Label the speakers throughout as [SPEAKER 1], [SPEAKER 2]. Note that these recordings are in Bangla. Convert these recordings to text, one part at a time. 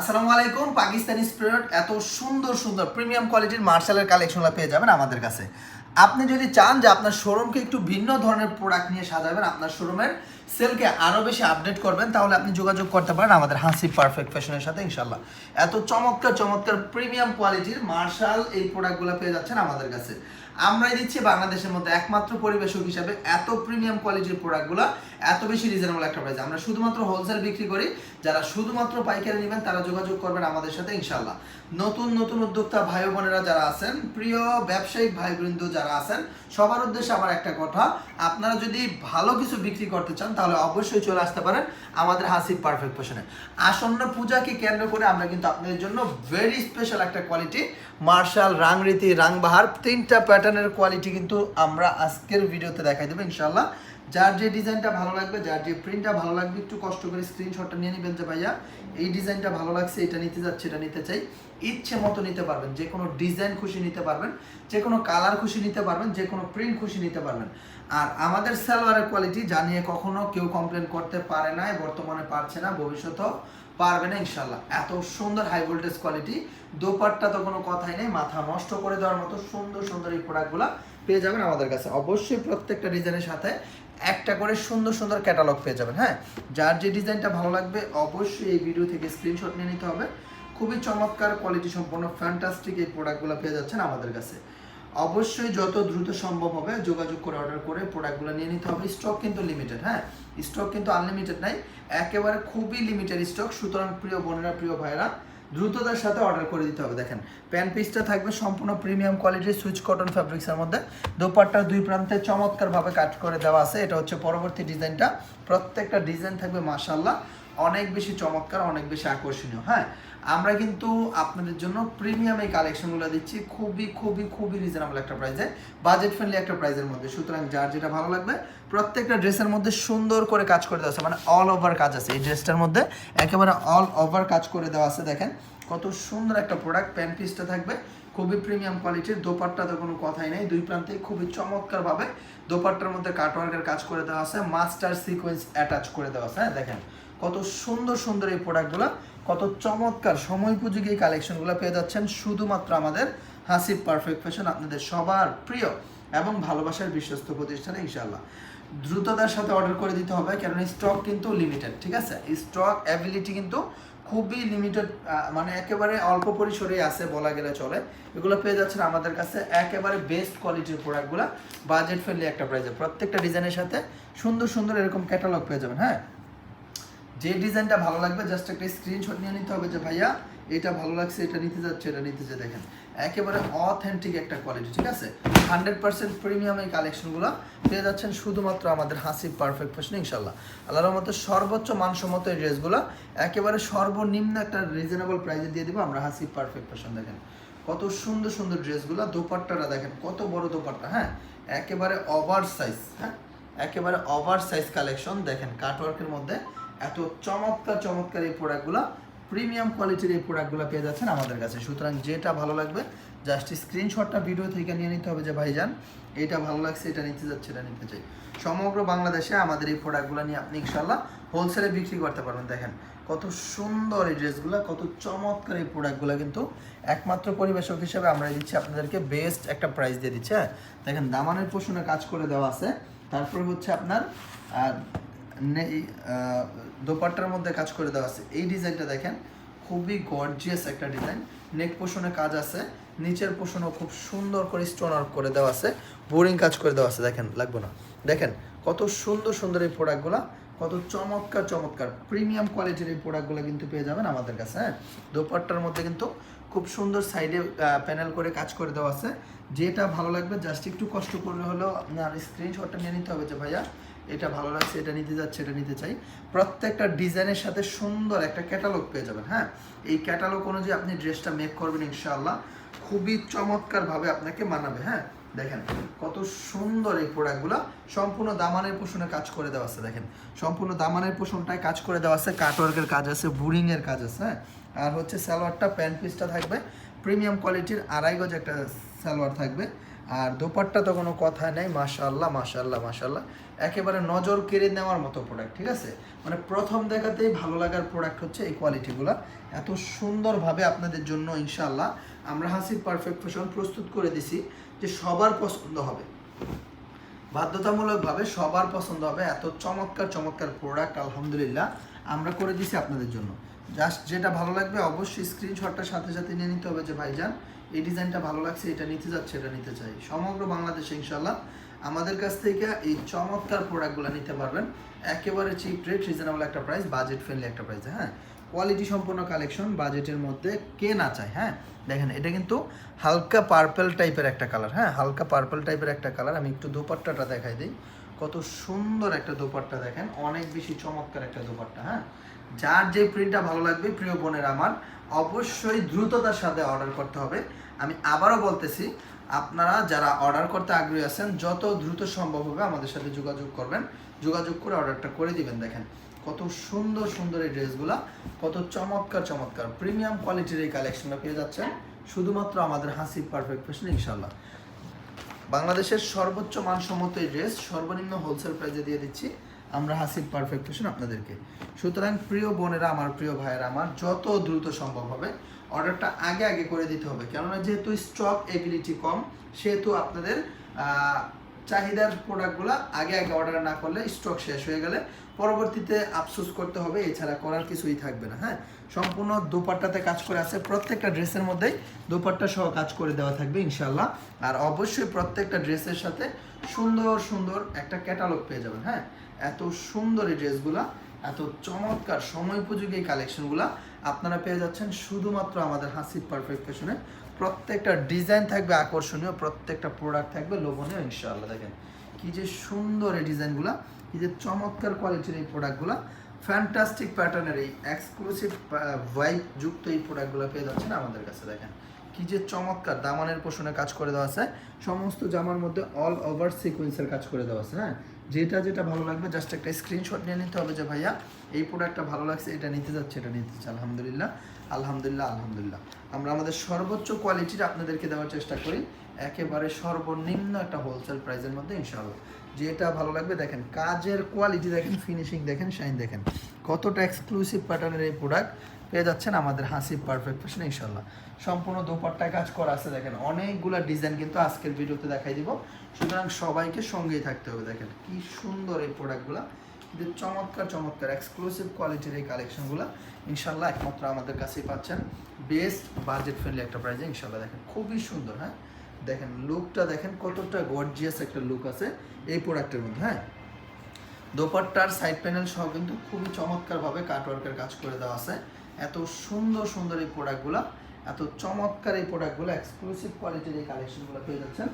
[SPEAKER 1] আসসালামু আলাইকুম, পাকিস্তানি স্পিরিট এত সুন্দর সুন্দর প্রিমিয়াম কোয়ালিটির মার্শালের কালেকশনগুলো পেয়ে যাবেন আমাদের কাছে। আপনি যদি চান যে আপনার শোরুমকে একটু ভিন্ন ধরনের প্রোডাক্ট নিয়ে সাজাবেন, আপনার শোরুমের সেলকে আরও বেশি আপডেট করবেন, তাহলে আপনি যোগাযোগ করতে পারেন আমাদের হাসি পারফেক্ট ফ্যাশনের সাথে ইনশাল্লাহ এত চমৎকার চমৎকার প্রিমিয়াম কোয়ালিটির মার্শাল এই প্রোডাক্টগুলো পেয়ে যাচ্ছেন আমাদের কাছে। আমরাই দিচ্ছি বাংলাদেশের মধ্যে একমাত্র পরিবেশক হিসাবে এত প্রিমিয়াম কোয়ালিটির প্রোডাক্টগুলো এত বেশি রিজনেবল একটা প্রাইস আমরা শুধুমাত্র হোলসেল বিক্রি করি, যারা শুধুমাত্র পাইকারি নেবেন তারা যোগাযোগ করবেন আমাদের সাথে ইনশাল্লাহ নতুন নতুন উদ্যোক্তা ভাই বোনেরা যারা আছেন, প্রিয় ব্যবসায়িক ভাই বৃন্দ যারা আছেন, সবার উদ্দেশ্যে আমার একটা কথা, আপনারা যদি ভালো কিছু বিক্রি করতে চান, তাহলে অবশ্যই চলে আসতে পারেন আমাদের হাসিব পারফেক্ট পোশনে আসন্ন পূজাকে কেন্দ্র করে আমরা কিন্তু আপনাদের জন্য ভেরি স্পেশাল একটা কোয়ালিটি মার্শাল রাংরীতি রাংবাহার তিনটা প্যাটার্নের কোয়ালিটি কিন্তু আমরা আজকের ভিডিওতে দেখাই দেবো ইনশাল্লাহ যার যে ডিজাইনটা ভালো লাগবে, যার যে প্রিন্টটা ভালো লাগবে, একটু কষ্ট করে স্ক্রিনশটটা নিয়ে নেবেন যে ভাইয়া, এই ডিজাইনটা ভালো লাগছে, এটা নিতে যাচ্ছে, এটা নিতে চাই। ইচ্ছে মতো নিতে পারবেন, যে কোনো ডিজাইন খুশি নিতে পারবেন, যে কোনো কালার খুশি নিতে পারবেন, যে কোনো প্রিন্ট খুশি নিতে পারবেন। আর আমাদের সালোয়ারের কোয়ালিটি জানিয়ে কখনো কেউ কমপ্লেন করতে পারে না বর্তমানে পারছে না, ভবিষ্যতেও পারবে না ইনশাল্লাহ এত সুন্দর হাই ভোল্টেজ কোয়ালিটি দোপাট্টা তো কোনো কথাই নেই, মাথা নষ্ট করে দেওয়ার মতো সুন্দর সুন্দর এই প্রোডাক্টগুলো পেয়ে যাবেন আমাদের কাছে। অবশ্যই প্রত্যেকটা ডিজাইনের সাথে একটা করে সুন্দর সুন্দর ক্যাটালগ পেয়ে যাবেন হ্যাঁ? যার যে ডিজাইনটা ভালো লাগবে, অবশ্যই এই ভিডিও থেকে স্ক্রিনশট নিয়ে নিতে হবে। খুবই চমৎকার কোয়ালিটি সম্পন্ন ফ্যান্টাস্টিক এই প্রোডাক্টগুলো পেয়ে যাচ্ছেন আমাদের কাছে। অবশ্যই যত দ্রুত সম্ভব হবে যোগাযোগ করে অর্ডার করে প্রোডাক্টগুলো নিয়ে নিতে হবে। স্টক কিন্তু লিমিটেড হ্যাঁ? স্টক কিন্তু আনলিমিটেড নাই। একেবারে খুবই লিমিটেড স্টক সুতরাং প্রিয় বোনেরা, প্রিয় ভাইরা দ্রুততার সাথে অর্ডার করে দিতে হবে। দেখেন প্যান পিসটা থাকবে সম্পূর্ণ প্রিমিয়াম কোয়ালিটির সুইচ কটন ফ্যাব্রিক্সের মধ্যে। দোপাট্টার দুই প্রান্তে চমৎকারভাবে কাট করে দেওয়া আছে। এটা হচ্ছে পরবর্তী ডিজাইনটা প্রত্যেকটা ডিজাইন থাকবে মাসাল্লাহ অনেক বেশি চমৎকার, অনেক বেশি আকর্ষণীয় হ্যাঁ? আমরা কিন্তু আপনাদের জন্য প্রিমিয়াম এই কালেকশনগুলো দিচ্ছি। খুবই খুবই খুবই রিজনেবল একটা প্রাইসে বাজেট ফ্রেন্ডলি একটা প্রাইসের মধ্যে। সুতরাং যার যেটা ভালো লাগবে, প্রত্যেকটা ড্রেসের মধ্যে সুন্দর করে কাজ করে দেওয়া আছে। মানে অল ওভার কাজ আছে। এই ড্রেসটার মধ্যে একেবারে অল ওভার কাজ করে দেওয়া আছে, দেখেন। কত সুন্দর একটা প্রোডাক্ট প্যান্ট পিসটা থাকবে। খুবই প্রিমিয়াম কোয়ালিটির দোপাট্টাতে কোনো কথাই নেই। দুই প্রান্তে খুবই চমৎকারভাবে দোপাট্টার মধ্যে কাটওয়ার্কের কাজ করে দেওয়া আছে। মাস্টার সিকোয়েন্স অ্যাটাচ করে দেওয়া আছে হ্যাঁ দেখেন। কত সুন্দর সুন্দর এই প্রোডাক্টগুলো কত চমৎকার সময় উপযোগী এই কালেকশনগুলো পেয়ে যাচ্ছেন শুধুমাত্র আমাদের হাসিব পারফেক্ট ফ্যাশন আপনাদের সবার প্রিয় এবং ভালোবাসার বিশ্বস্ত প্রতিষ্ঠানে ইনশাল্লাহ দ্রুততার সাথে অর্ডার করে দিতে হবে কারণ স্টক কিন্তু লিমিটেড ঠিক আছে? স্টক অ্যাবিলিটি কিন্তু খুবই লিমিটেড মানে একেবারে অল্প পরিসরেই আছে বলা গেলে চলে। এগুলো পেয়ে যাচ্ছেন আমাদের কাছে একেবারে বেস্ট কোয়ালিটির প্রোডাক্টগুলো বাজেট ফ্রেন্ডলি একটা প্রাইসে প্রত্যেকটা ডিজাইনের সাথে সুন্দর সুন্দর এরকম ক্যাটালগ পেয়ে যাবেন হ্যাঁ? যে ডিজাইনটা ভালো লাগবে জাস্ট একটা স্ক্রিনশট নিয়ে নিতে হবে যে, ভাইয়া, এটা ভালো লাগছে, এটা নিতে যাচ্ছে, এটা নিতে যে দেখেন, একেবারে অথেন্টিক একটা কোয়ালিটি ঠিক আছে? হান্ড্রেড পার্সেন্ট প্রিমিয়াম এই কালেকশনগুলো পেয়ে যাচ্ছেন শুধুমাত্র আমাদের হাসি পারফেক্ট ফ্যাশন ইনশাল্লাহ আল্লাহর মতো সর্বোচ্চ মানসম্মত এই ড্রেসগুলো, একেবারে সর্বনিম্ন একটা রিজনেবল প্রাইসে দিয়ে দিব আমরা হাসি পারফেক্ট ফ্যাশন দেখেন। কত সুন্দর সুন্দর ড্রেসগুলো, দোপাট্টাটা দেখেন, কত বড় দোপাট্টা হ্যাঁ? একেবারে ওভার সাইজ হ্যাঁ? একেবারে ওভার সাইজ কালেকশন দেখেন কাটওয়ার্কের মধ্যে এত চমৎকার চমৎকার এই প্রোডাক্টগুলো প্রিমিয়াম কোয়ালিটির এই প্রোডাক্টগুলো পেয়ে যাচ্ছেন আমাদের কাছে। সুতরাং যেটা ভালো লাগবে জাস্ট স্ক্রিনশটটা ভিডিও থেকে নিয়ে নিতে হবে যে ভাইজান এটা ভালো লাগছে, এটা নিতে যাচ্ছে, এটা নিতে চাই। সমগ্র বাংলাদেশে আমাদের এই প্রোডাক্টগুলো নিয়ে আপনি ইনশাল্লাহ হোলসেলে বিক্রি করতে পারবেন। দেখেন, কত সুন্দর এই ড্রেসগুলো কত চমৎকার এই প্রোডাক্টগুলো কিন্তু একমাত্র পরিবেশক হিসেবে আমরা দিচ্ছি। আপনাদেরকে বেস্ট একটা প্রাইস দিয়ে দিচ্ছে হ্যাঁ? দেখেন, দামানের পোষণে কাজ করে দেওয়া আছে। তারপরে হচ্ছে আপনার আর দোপাট্টার মধ্যে কাজ করে দেওয়া আছে। এই ডিজাইনটা দেখেন, খুবই গর্জিয়াস একটা ডিজাইন। নেক পোষণে কাজ আছে, নিচের পোষণও খুব সুন্দর করে স্টোন আউট করে দেওয়া আছে বোরিং কাজ করে দেওয়া আছে, দেখেন, লাগবে না। দেখেন, কত সুন্দর সুন্দর এই প্রোডাক্টগুলো কত চমৎকার চমৎকার। প্রিমিয়াম কোয়ালিটির এই প্রোডাক্টগুলো কিন্তু পেয়ে যাবেন আমাদের কাছে হ্যাঁ? দোপাট্টার মধ্যে কিন্তু খুব সুন্দর সাইডে প্যানেল করে কাজ করে দেওয়া আছে। যেটা ভালো লাগবে জাস্ট একটু কষ্ট করলে হলেও আপনার স্ক্রিনশটটা নিয়ে নিতে হবে যে, ভাইয়া এটা ভালো লাগছে, এটা নিতে যাচ্ছে, এটা নিতে চাই। প্রত্যেকটা ডিজাইনের সাথে সুন্দর একটা ক্যাটালগ পেয়ে যাবেন হ্যাঁ? এই ক্যাটালগ অনুযায়ী আপনি ড্রেসটা মেক করবেন ইনশাআল্লাহ। খুবই চমৎকারভাবে আপনাকে মানাবে হ্যাঁ? দেখেন, কত সুন্দর এই প্রোডাক্টগুলো সম্পূর্ণ দামানের পোষণে কাজ করে দেওয়া আছে, দেখেন। সম্পূর্ণ দামানের পোষণটায় কাজ করে দেওয়া আছে কাটওয়ার্কের কাজ আছে, বুরিংয়ের কাজ আছে হ্যাঁ? আর হচ্ছে সালোয়ারটা, প্যান্ট পিসটা থাকবে। প্রিমিয়াম কোয়ালিটির আড়াই গজ একটা সালোয়ার থাকবে। আর দোপাট্টা তো কোনো কথা নেই মাশাল্লাহ মাশাল্লাহ মাশাল্লাহ একেবারে নজর কেড়ে নেওয়ার মতো প্রোডাক্ট ঠিক আছে? মানে প্রথম দেখাতেই ভালো লাগার প্রোডাক্ট হচ্ছে এই কোয়ালিটিগুলো এত সুন্দরভাবে আপনাদের জন্য ইনশাল্লাহ আমরা হাসির পারফেক্ট ফ্যাশন প্রস্তুত করে দিছি যে সবার পছন্দ হবে। বাধ্যতামূলকভাবে সবার পছন্দ হবে, এত চমৎকার চমৎকার প্রোডাক্ট আলহামদুলিল্লাহ, আমরা করে দিছি আপনাদের জন্য। জাস্ট যেটা ভালো লাগবে অবশ্যই স্ক্রিনশটটার সাথে সাথে নিয়ে নিতে হবে যে ভাইজান। এই ডিজাইনটা ভালো লাগছে, এটা নিতে যাচ্ছে, এটা নিতে চাই। সমগ্র বাংলাদেশে ইনশাল্লাহ আমাদের কাছ থেকে এই চমৎকার প্রোডাক্টগুলো নিতে পারবেন। একেবারে চিপ রেট রিজনেবল একটা প্রাইস বাজেট ফ্রেন্ডলি একটা প্রাইস হ্যাঁ? কোয়ালিটি সম্পন্ন কালেকশন বাজেটের মধ্যে কে না চায় হ্যাঁ? দেখেন, এটা কিন্তু হালকা পার্পেল টাইপের একটা কালার হ্যাঁ? হালকা পার্পল টাইপের একটা কালার আমি একটু দোপাট্টাটা দেখাই দিই। কত সুন্দর একটা দোপাট্টা দেখেন, অনেক বেশি চমৎকার একটা দোপাট্টা হ্যাঁ? যার যে প্রিন্টটা ভালো লাগবে, প্রিয় বোনের আমার, অবশ্যই দ্রুততার সাথে অর্ডার করতে হবে। আমি আবারও বলতেছি, আপনারা যারা অর্ডার করতে আগ্রহী আছেন, যত দ্রুত সম্ভব হবে আমাদের সাথে যোগাযোগ করবেন। যোগাযোগ করে অর্ডারটা করে দিবেন, দেখেন। কত সুন্দর সুন্দর এই ড্রেসগুলা, কত চমৎকার চমৎকার। প্রিমিয়াম কোয়ালিটির এই কালেকশনটা পেয়ে যাচ্ছেন, শুধুমাত্র আমাদের হাসি পারফেক্ট ফ্যাশন ইনশাল্লাহ বাংলাদেশের সর্বোচ্চ মানসম্মত এই ড্রেস সর্বনিম্ন হোলসেল প্রাইসে দিয়ে দিচ্ছি আমরা হাসির পারফেক্ট ফ্যাশন আপনাদেরকে। সুতরাং প্রিয় বোনেরা, আমার প্রিয় ভাইয়েরা, আমার যত দ্রুত সম্ভব হবে, অর্ডারটা আগে আগে করে দিতে হবে। কেননা যেহেতু স্টক এবিলিটি কম, সেহেতু আপনাদের চাহিদার প্রোডাক্টগুলো আগে আগে অর্ডার না করলে স্টক শেষ হয়ে গেলে পরবর্তীতে আফসোস করতে হবে, এছাড়া করার কিছুই থাকবে না হ্যাঁ? সম্পূর্ণ দুপাট্টাতে কাজ করে আছে, প্রত্যেকটা ড্রেসের মধ্যেই দুপাট্টা সহ কাজ করে দেওয়া থাকবে ইনশাল্লাহ আর অবশ্যই প্রত্যেকটা ড্রেসের সাথে সুন্দর সুন্দর একটা ক্যাটালগ পেয়ে যাবেন হ্যাঁ? এত সুন্দর এই ড্রেসগুলা, এত চমৎকার সময় উপযোগী এই কালেকশনগুলা আপনারা পেয়ে যাচ্ছেন শুধুমাত্র আমাদের হাসির পারফেক্ট ফ্যাশনে প্রত্যেকটা ডিজাইন থাকবে আকর্ষণীয়, প্রত্যেকটা প্রোডাক্ট থাকবে লোভনীয় ইনশাআল্লাহ, দেখেন। কি যে সুন্দর এই ডিজাইনগুলা কি যে চমৎকার কোয়ালিটির এই প্রোডাক্টগুলা ফ্যান্টাস্টিক প্যাটার্নের এই এক্সক্লুসিভ ভাইব যুক্ত এই প্রোডাক্টগুলো পেয়ে যাচ্ছেন আমাদের কাছে, দেখেন। কি যে চমৎকার, দামানের পোষণে কাজ করে দেওয়া আছে। সমস্ত জামার মধ্যে অল ওভার সিকোয়েন্সের কাজ করে দেওয়া আছে হ্যাঁ? যেটা যেটা ভালো লাগবে জাস্ট একটা স্ক্রিনশট নিয়ে নিতে হবে যে, ভাইয়া, এই প্রোডাক্টটা ভালো লাগছে, এটা নিতে যাচ্ছে, এটা নিতে চাচ্ছে আলহামদুলিল্লাহ আলহামদুলিল্লাহ আলহামদুলিল্লাহ। আমরা আমাদের সর্বোচ্চ কোয়ালিটির আপনাদেরকে দেওয়ার চেষ্টা করি। একেবারে সর্বনিম্ন একটা হোলসেল প্রাইসের মধ্যে, ইনশাআল্লাহ। যেটা ভালো লাগবে, দেখেন, কাজের কোয়ালিটি দেখেন ফিনিশিং দেখেন শাইন দেখেন। কতটা এক্সক্লুসিভ প্যাটার্নের এই প্রোডাক্ট পেয়ে যাচ্ছেন আমাদের হাসি পারফেক্ট ফ্যাশন ইনশাল্লাহ সম্পূর্ণ দোপাট্টায় কাজ করা আছে, দেখেন। অনেকগুলা ডিজাইন কিন্তু আজকের ভিডিওতে দেখাই দিব। সুতরাং সবাইকে সঙ্গেই থাকতে হবে, দেখেন। কি সুন্দর এই প্রোডাক্টগুলো কিন্তু চমৎকার চমৎকার এক্সক্লুসিভ কোয়ালিটির এই কালেকশনগুলো ইনশাল্লাহ একমাত্র আমাদের কাছেই পাচ্ছেন। বেস্ট বাজেট ফ্রেন্ডলি একটা প্রাইজে ইনশাল্লাহ দেখেন। খুবই সুন্দর হ্যাঁ? দেখেন লুকটা দেখেন, কতটা গর্জিয়াস একটা লুক আছে এই প্রোডাক্টের মধ্যে হ্যাঁ? দোপাট্টার সাইড প্যানেল সহ কিন্তু খুবই চমৎকারভাবে কাটওয়ার্কের কাজ করে দেওয়া আছে। এত সুন্দর সুন্দর এই প্রোডাক্টগুলো এত চমৎকার এই প্রোডাক্টগুলো এক্সক্লুসিভ কোয়ালিটির এই কালেকশনগুলো পেয়ে যাচ্ছেন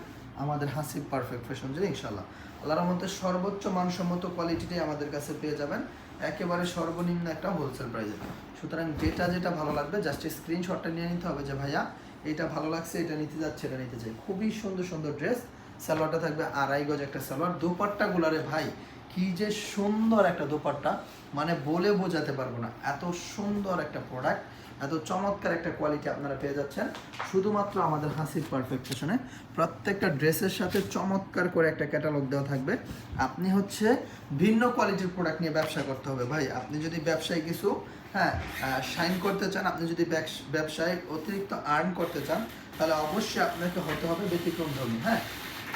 [SPEAKER 1] আমাদের হাসিব পারফেক্ট ফ্যাশন যে ইনশাল্লাহ আল্লাহর মধ্যে সর্বোচ্চ মানসম্মত কোয়ালিটিটাই আমাদের কাছে পেয়ে যাবেন। একেবারে সর্বনিম্ন একটা হোলসেল প্রাইসে সুতরাং যেটা যেটা ভালো লাগবে জাস্ট স্ক্রিনশটটা নিয়ে নিতে হবে যে, ভাইয়া এটা ভালো লাগছে, এটা নিতে যাচ্ছে, এটা নিতে চাই খুবই সুন্দর সুন্দর ড্রেস সালোয়ারটা থাকবে আড়াই গজ একটা সালোয়ার। দোপাট্টা গুলারে ভাই কি যে সুন্দর একটা দোপাট্টা মানে বলে বোঝাতে পারব না। এত সুন্দর একটা প্রোডাক্ট এত চমৎকার একটা কোয়ালিটি আপনারা পেয়ে যাচ্ছেন। শুধুমাত্র আমাদের হাসির পারফেক্ট ফ্যাশনে প্রত্যেকটা ড্রেসের সাথে চমৎকার করে একটা ক্যাটালগ দেওয়া থাকবে। আপনি হচ্ছে ভিন্ন কোয়ালিটির প্রোডাক্ট নিয়ে ব্যবসা করতে হবে ভাই। আপনি যদি ব্যবসায় কিছু হ্যাঁ শাইন করতে চান, আপনি যদি ব্যবস- ব্যবসায় অতিরিক্ত আর্ন করতে চান, তাহলে অবশ্যই আপনাকে হতে হবে ব্যতিক্রম ধর্মী হ্যাঁ?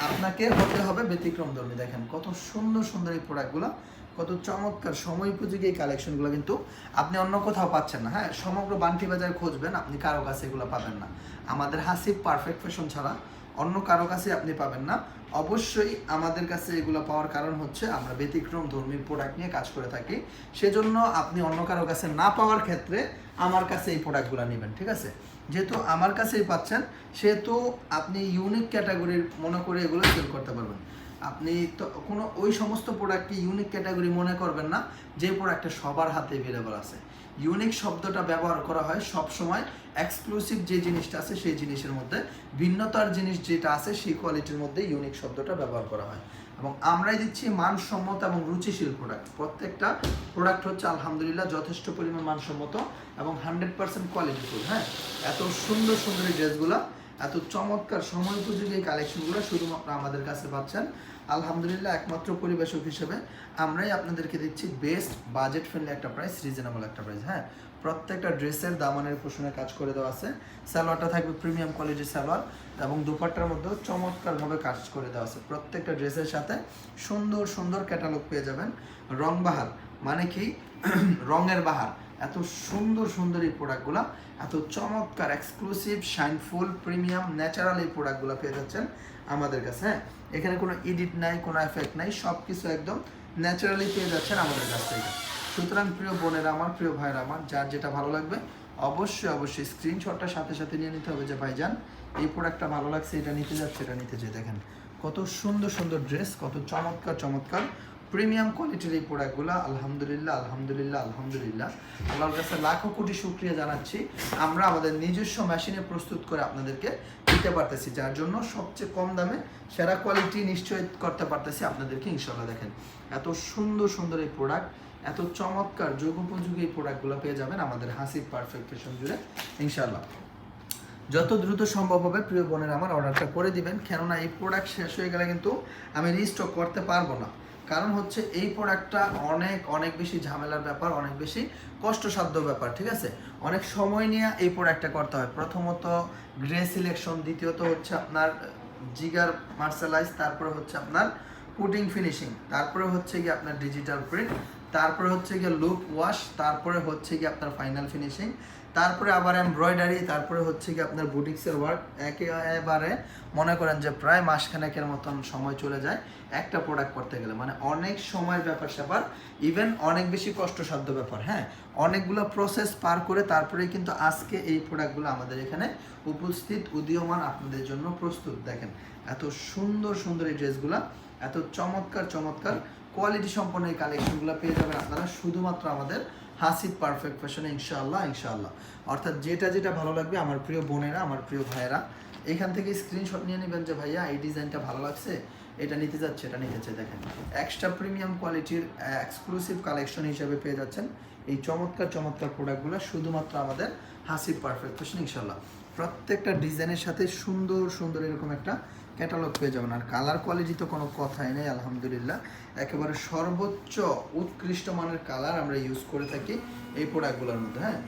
[SPEAKER 1] আপনাকে হতে হবে ব্যতিক্রম ধর্মী। দেখেন, কত সুন্দর সুন্দর এই প্রোডাক্টগুলো কত চমৎকার সময় উপযোগী এই কালেকশনগুলো কিন্তু আপনি অন্য কোথাও পাচ্ছেন না। হ্যাঁ সমগ্র বান্টি বাজার খুঁজবেন, আপনি কারও কাছে এগুলো পাবেন না। আমাদের হাসিব পারফেক্ট ফ্যাশন ছাড়া অন্য কারও কাছে আপনি পাবেন না। অবশ্যই আমাদের কাছে এগুলো পাওয়ার কারণ হচ্ছে আমরা ব্যতিক্রম ধর্মীর প্রোডাক্ট নিয়ে কাজ করে থাকি। সেজন্য আপনি অন্য কারও কাছে না পাওয়ার ক্ষেত্রে আমার কাছে এই প্রোডাক্টগুলো নেবেন, ঠিক আছে? যেহেতু আমার কাছেই পাচ্ছেন, সেহেতু আপনি ইউনিক ক্যাটাগরির মনে করে এগুলো সেল করতে পারবেন। আপনি তো কোনো ওই সমস্ত প্রোডাক্টকে ইউনিক ক্যাটাগরি মনে করবেন না, যে প্রোডাক্টটা সবার হাতে অ্যাভেলেবল আছে। ইউনিক শব্দটা ব্যবহার করা হয় সব সময় এক্সক্লুসিভ যে জিনিসটা আছে সেই জিনিসের মধ্যে। ভিন্নতার জিনিস যেটা আছে সেই কোয়ালিটির মধ্যে ইউনিক শব্দটা ব্যবহার করা হয়। এবং আমরাই দিচ্ছি মানসম্মত এবং রুচিশীল প্রোডাক্ট প্রত্যেকটা প্রোডাক্ট হচ্ছে আলহামদুলিল্লাহ যথেষ্ট পরিমাণ মানসম্মত এবং হান্ড্রেড পার্সেন্ট কোয়ালিটিফুল হ্যাঁ? এত সুন্দর সুন্দর ড্রেসগুলো এত চমৎকার সময় উপযোগী এই কালেকশনগুলো শুধুমাত্র আমাদের কাছে পাচ্ছেন। আলহামদুলিল্লাহ একমাত্র পরিবেশক হিসেবে আমরাই আপনাদেরকে দিচ্ছি বেস্ট বাজেট ফ্রেন্ডলি একটা প্রাইস রিজনেবল একটা প্রাইস হ্যাঁ? প্রত্যেকটা ড্রেসের দামানের পোষণে কাজ করে দেওয়া আছে। সালোয়ারটা থাকবে প্রিমিয়াম কোয়ালিটির সালোয়ার এবং দুপাট্টার মধ্যেও চমৎকারভাবে কাজ করে দেওয়া আছে। প্রত্যেকটা ড্রেসের সাথে সুন্দর সুন্দর ক্যাটালগ পেয়ে যাবেন। রং বাহার মানে কি? রঙের বাহার। এত সুন্দর সুন্দর এই প্রোডাক্টগুলো এত চমৎকার এক্সক্লুসিভ শাইনফুল প্রিমিয়াম ন্যাচারাল এই প্রোডাক্টগুলো পেয়ে যাচ্ছেন আমাদের কাছে হ্যাঁ? এখানে কোনো এডিট নাই, কোনো এফেক্ট নাই সব কিছু একদম ন্যাচারালি পেয়ে যাচ্ছেন আমাদের কাছ থেকে। সুতরাং প্রিয় বোনেরা আমার, প্রিয় ভাইরা আমার, যার যেটা ভালো লাগবে, অবশ্যই অবশ্যই স্ক্রিনশটটা সাথে সাথে নিয়ে নিতে হবে যে, ভাইজান, এই প্রোডাক্টটা ভালো লাগছে, এটা নিতে যাচ্ছে, এটা নিতে চাই দেখেন। কত সুন্দর সুন্দর ড্রেস কত চমৎকার চমৎকার প্রিমিয়াম কোয়ালিটির এই প্রোডাক্টগুলো, আলহামদুলিল্লাহ আলহামদুলিল্লাহ আলহামদুলিল্লাহ। আল্লাহর কাছে লাখো কোটি শুক্রিয়া জানাচ্ছি। আমরা আমাদের নিজস্ব মেশিনে প্রস্তুত করে আপনাদেরকে দিতে পারতেছি, যার জন্য সবচেয়ে কম দামে সেরা কোয়ালিটি নিশ্চয় করতে পারতেছি আপনাদেরকে ইনশাল্লাহ দেখেন। এত সুন্দর সুন্দর এই প্রোডাক্ট, এত চমৎকার যোগোপযোগী এই প্রোডাক্টগুলো পেয়ে যাবেন আমাদের হাসির পারফেক্ট ফ্যাশন জুড়ে ইনশাল্লাহ যত দ্রুত সম্ভব হবে, প্রিয় বোনের, আমার অর্ডারটা করে দিবেন। কেননা এই প্রোডাক্ট শেষ হয়ে গেলে কিন্তু আমি রিস্টক করতে পারব না। কারণ হচ্ছে এই প্রোডাক্টটা অনেক অনেক বেশি ঝামেলার ব্যাপার, অনেক বেশি কষ্টসাধ্য ব্যাপার, ঠিক আছে? অনেক সময় নিয়ে এই প্রোডাক্টটা করতে হয়। প্রথমত গ্রে সিলেকশন দ্বিতীয়ত হচ্ছে আপনার জিগার মার্শালাইজ তারপরে হচ্ছে আপনার পুটিং ফিনিশিং তারপরে হচ্ছে গিয়ে আপনার ডিজিটাল প্রিন্ট তারপরে হচ্ছে গিয়ে লুপ ওয়াশ তারপরে হচ্ছে গিয়ে আপনার ফাইনাল ফিনিশিং তারপরে আবার এমব্রয়ডারি তারপরে হচ্ছে কি আপনার বুটিক্সের ওয়ার্ক একেবারে মনে করেন যে প্রায় মাসখানেকের মতন সময় চলে যায় একটা প্রোডাক্ট করতে গেলে। মানে অনেক সময়ের ব্যাপার স্যাপার ইভেন অনেক বেশি কষ্টসাধ্য ব্যাপার হ্যাঁ? অনেকগুলো প্রসেস পার করে তারপরে কিন্তু আজকে এই প্রোডাক্টগুলো আমাদের এখানে উপস্থিত, উদীয়মান আপনাদের জন্য প্রস্তুত। দেখেন, এত সুন্দর সুন্দর এই ড্রেসগুলো এত চমৎকার চমৎকার। কোয়ালিটি সম্পন্ন এই কালেকশনগুলো পেয়ে যাবেন আপনারা। শুধুমাত্র আমাদের হাসিব পারফেক্ট ফ্যাশনে ইনশাআল্লাহ ইনশাআল্লাহ। অর্থাৎ যেটা যেটা ভালো লাগবে, আমার প্রিয় বোনেরা, আমার প্রিয় ভাইয়েরা, এখান থেকে স্ক্রিনশট নিয়ে নেবেন যে, ভাইয়া, এই ডিজাইনটা ভালো লাগছে, এটা নিতে যাচ্ছে, এটা নিতে চাই। দেখেন এক্সট্রা প্রিমিয়াম কোয়ালিটির এক্সক্লুসিভ কালেকশন হিসেবে পেয়ে যাচ্ছেন এই চমৎকার চমৎকার প্রোডাক্টগুলো শুধুমাত্র আমাদের হাসিব পারফেক্ট ফ্যাশন ইনশাল্লাহ প্রত্যেকটা ডিজাইনের সাথে সুন্দর সুন্দর এরকম একটা ক্যাটালগ পেয়ে যাবেন। আর কালার কোয়ালিটি তো কোনো কথাই নেই, আলহামদুলিল্লাহ। একেবারে সর্বোচ্চ উৎকৃষ্ট মানের কালার আমরা ইউজ করে থাকি এই প্রোডাক্টগুলোর মধ্যে হ্যাঁ?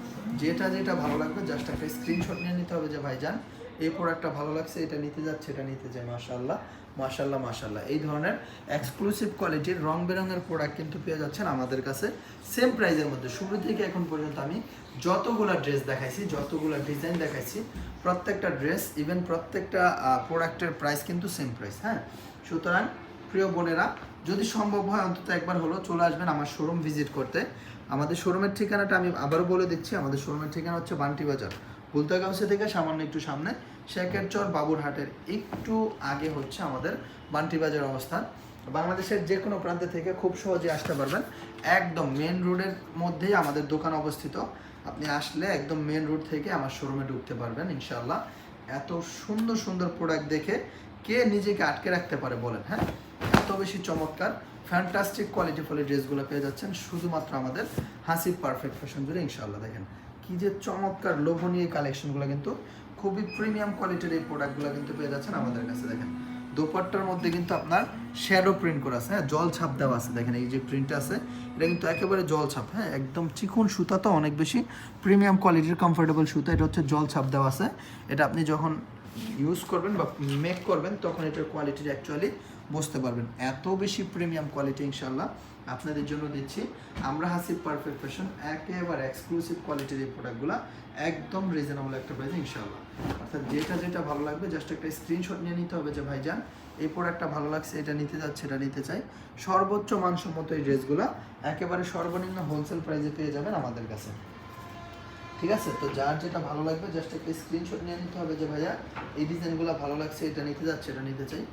[SPEAKER 1] যেটা যেটা ভালো লাগবে জাস্ট একটা স্ক্রিনশট নিয়ে নিতে হবে যে ভাই যান এই প্রোডাক্টটা ভালো লাগছে, এটা নিতে যাচ্ছে, এটা নিতে চাই মাশাল্লাহ মাশাল্লাহ মাশাল্লাহ এই ধরনের এক্সক্লুসিভ কোয়ালিটির রং বেরঙের প্রোডাক্ট কিন্তু পেয়ে যাচ্ছেন আমাদের কাছে। সেম প্রাইজের মধ্যে। শুরু থেকে এখন পর্যন্ত আমি যতগুলো ড্রেস দেখাইছি, যতগুলো ডিজাইন দেখাইছি, প্রত্যেকটা ড্রেস ইভেন প্রত্যেকটা প্রোডাক্টের প্রাইস কিন্তু সেম প্রাইস হ্যাঁ? সুতরাং প্রিয় বোনেরা, যদি সম্ভব হয়, অন্তত একবার হলো চলে আসবেন আমার শোরুম ভিজিট করতে। আমাদের শোরুমের ঠিকানাটা আমি আবারও বলে দিচ্ছি। আমাদের শোরুমের ঠিকানা হচ্ছে বান্টি বাজার, বুলতাগাউসে থেকে সামান্য একটু সামনে। শেখের চর বাবুরহাটের একটু আগে হচ্ছে আমাদের বান্টিবাজার অবস্থান। বাংলাদেশের যে কোনো প্রান্তে থেকে খুব সহজে আসতে পারবেন। একদম মেন রোডের মধ্যেই আমাদের দোকান অবস্থিত। আপনি আসলে একদম মেন রোড থেকে আমার শোরুমে ঢুকতে পারবেন ইনশাল্লাহ এত সুন্দর সুন্দর প্রোডাক্ট দেখে কে নিজেকে আটকে রাখতে পারে বলেন হ্যাঁ? এত বেশি চমৎকার ফ্যান্টাস্টিক কোয়ালিটি ফুলের ড্রেসগুলো পেয়ে যাচ্ছেন শুধুমাত্র আমাদের হাসিব পারফেক্ট ফ্যাশন জুড়ে ইনশাল্লাহ দেখেন, কি যে চমৎকার লোভনীয় কালেকশনগুলো কিন্তু খুবই প্রিমিয়াম কোয়ালিটির এই প্রোডাক্টগুলো কিন্তু পেয়ে যাচ্ছেন আমাদের কাছে, দেখেন। দোপাট্টার মধ্যে কিন্তু আপনার শ্যাডো প্রিন্ট করা আছে হ্যাঁ জল ছাপ দেওয়া আছে, দেখেন, এই যে প্রিন্ট আছে, এটা কিন্তু একেবারে জল ছাপ হ্যাঁ একদম চিকন সুতা তো অনেক বেশি প্রিমিয়াম কোয়ালিটির কমফোর্টেবল সুতা, এটা হচ্ছে জল ছাপ দেওয়া আছে। এটা আপনি যখন ইউজ করবেন বা মেক করবেন, তখন এটার কোয়ালিটি অ্যাকচুয়ালি বুঝতে পারবেন। এত বেশি প্রিমিয়াম কোয়ালিটি ইনশাল্লাহ আপনাদের জন্য দিচ্ছি। আমরা হাসি পারফেক্ট ফ্যাশন একেবারে এক্সক্লুসিভ কোয়ালিটির এই প্রোডাক্টগুলো একদম রিজনেবল একটা প্রাইসে ইনশাল্লাহ অর্থাৎ যেটা যেটা ভালো লাগবে জাস্ট একটা স্ক্রিনশট নিয়ে নিতে হবে যে ভাই যান এই প্রোডাক্টটা ভালো লাগছে, এটা নিতে যাচ্ছে এটা নিতে চাই। সর্বোচ্চ মানসম্মত এই ড্রেসগুলো একেবারে সর্বনিম্ন হোলসেল প্রাইসে পেয়ে যাবেন আমাদের কাছে। ঠিক আছে? তো যার যেটা ভালো লাগবে জাস্ট একটা স্ক্রিনশট নিয়ে নিতে হবে যে, ভাইয়া, এই ডিজাইনগুলো ভালো লাগছে, এটা নিতে যাচ্ছে, এটা নিতে চাই।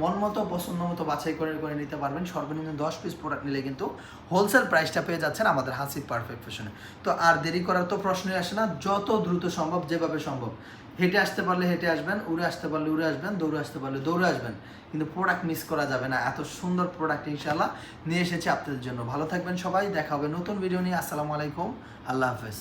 [SPEAKER 1] মন মতো, পছন্দ মতো বাছাই করে করে নিতে পারবেন। সর্বনিম্ন দশ পিস প্রোডাক্ট নিলে কিন্তু হোলসেল প্রাইসটা পেয়ে যাচ্ছেন আমাদের হাসির পারফেক্ট ফ্যাশনে তো আর দেরি করার তো প্রশ্নই আসে না, যত দ্রুত সম্ভব, যেভাবে সম্ভব। হেঁটে আসতে পারলে হেঁটে আসবেন, উড়ে আসতে পারলে উড়ে আসবেন, দৌড়ে আসতে পারলে দৌড়ে আসবেন। কিন্তু প্রোডাক্ট মিস করা যাবে না। এত সুন্দর প্রোডাক্ট ইনশাল্লাহ নিয়ে এসেছি আপনাদের জন্য। ভালো থাকবেন সবাই, দেখা হবে নতুন ভিডিও নিয়ে। আসসালামু আলাইকুম। আল্লাহ হাফেজ।